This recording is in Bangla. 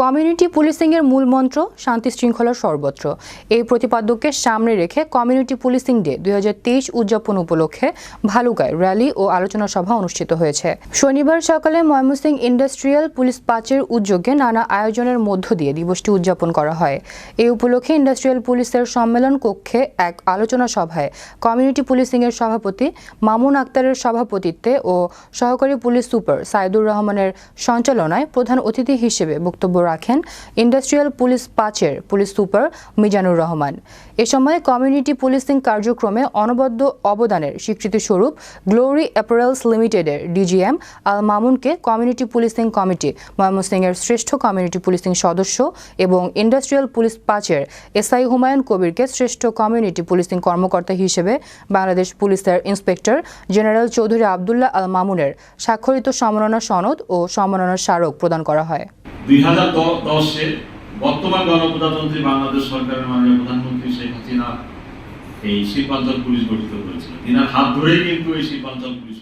কমিউনিটি পুলিশিংয়ের মূল মন্ত্র, শান্তি শৃঙ্খলা সর্বত্র। এই প্রতিপাদ্যকে সামনে রেখে কমিউনিটি পুলিশিং ডে দুই হাজার তেইশ উদযাপন উপলক্ষে ভালুকায় র্যালি ও আলোচনা সভা অনুষ্ঠিত হয়েছে। শনিবার সকালে ময়মনসিংহ ইন্ডাস্ট্রিয়াল পুলিশ পাঁচের উদ্যোগে নানা আয়োজনের মধ্য দিয়ে দিবসটি উদযাপন করা হয়। এই উপলক্ষে ইন্ডাস্ট্রিয়াল পুলিশের সম্মেলন কক্ষে এক আলোচনা সভায় কমিউনিটি পুলিশিংয়ের সভাপতি মামুন আক্তারের সভাপতিত্বে ও সহকারী পুলিশ সুপার সাইদুর রহমানের সঞ্চালনায় প্রধান অতিথি হিসেবে বক্তব্য রাখেন ইন্ডাস্ট্রিয়াল পুলিশ পাঁচের পুলিশ সুপার মিজানুর রহমান। এ সময় কমিউনিটি পুলিশিং কার্যক্রমে অনবদ্য অবদানের স্বীকৃতিস্বরূপ গ্লোরি অ্যাপারেলস লিমিটেডের ডিজিএম আল মামুনকে কমিউনিটি পুলিশিং কমিটি, ময়মনসিংহের শ্রেষ্ঠ কমিউনিটি পুলিশিং সদস্য এবং ইন্ডাস্ট্রিয়াল পুলিশ পাঁচের এসআই হুমায়ুন কবিরকে শ্রেষ্ঠ কমিউনিটি পুলিশিং কর্মকর্তা হিসেবে বাংলাদেশ পুলিশের ইন্সপেক্টর জেনারেল চৌধুরী আবদুল্লাহ আল মামুনের স্বাক্ষরিত সম্মাননা সনদ ও সম্মাননা স্মারক প্রদান করা হয়। দুই হাজার বর্তমান গণপ্রজাতন্ত্রী বাংলাদেশ সরকারের মাননীয় প্রধানমন্ত্রী শেখ হাসিনা এই শিল্পাঞ্চল পুলিশ গঠিত করেছিলেন। তিনার হাত ধরেই কিন্তু এই শিল্পাঞ্চল পুলিশ